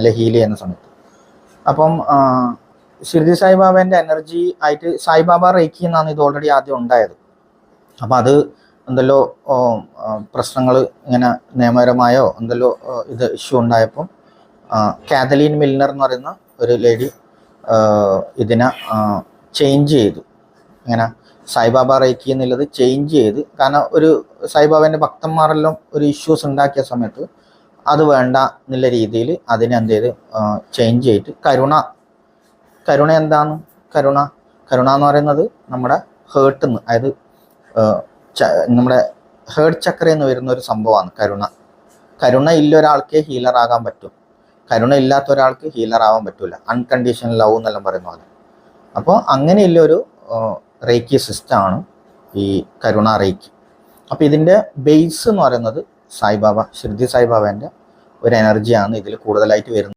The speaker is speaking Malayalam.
അല്ലെ ഹീൽ ചെയ്യുന്ന സമയത്ത്. അപ്പം ഷിർദി സായിബാബേന്റെ എനർജി ആയിട്ട് സായിബാബ റേക്കി എന്നാണ് ഇത് ഓൾറെഡി ആദ്യം ഉണ്ടായത്. അപ്പം അത് എന്തല്ലോ പ്രശ്നങ്ങൾ ഇങ്ങനെ നിയമപരമായോ എന്തല്ലോ ഇത് ഇഷ്യൂ ഉണ്ടായപ്പം കാതലീൻ മിൽനർ എന്ന് പറയുന്ന ഒരു ലേഡി ഇതിനെ ചേഞ്ച് ചെയ്തു. ഇങ്ങനെ സായിബാബ റേക്കി എന്നുള്ളത് ചേഞ്ച് ചെയ്ത് കാരണം ഒരു സായിബാബേന്റെ ഭക്തന്മാരെല്ലാം ഒരു ഇഷ്യൂസ് ഉണ്ടാക്കിയ സമയത്ത് അത് വേണ്ട എന്നുള്ള രീതിയിൽ അതിനെ എന്ത് ചെയ്ത് ചേഞ്ച് ചെയ്തിട്ട് കരുണ. കരുണ എന്താണ്? കരുണ. കരുണ എന്ന് പറയുന്നത് നമ്മുടെ ഹേർട്ട് നിന്ന് അതായത് നമ്മുടെ ഹേർട്ട് ചക്ര എന്ന് വരുന്ന ഒരു സംഭവമാണ് കരുണ. കരുണ ഇല്ല ഒരാൾക്കേ ആകാൻ പറ്റും. കരുണ ഇല്ലാത്ത ഒരാൾക്ക് ഹീലർ ആവാൻ പറ്റൂല. അൺകണ്ടീഷണൽ ലവ് എന്നെല്ലാം പറയുന്ന പോലെ. അപ്പോൾ അങ്ങനെയുള്ള ഒരു റേക്കി സിസ്റ്റമാണ് ഈ കരുണ റേക്കി അപ്പോൾ ഇതിന്റെ ബേസ് എന്ന് പറയുന്നത് സായിബാബ ഷിർദി സായിബാബേന്റെ ഒരു എനർജിയാണ് ഇതിൽ കൂടുതലായിട്ട് വരുന്നത്.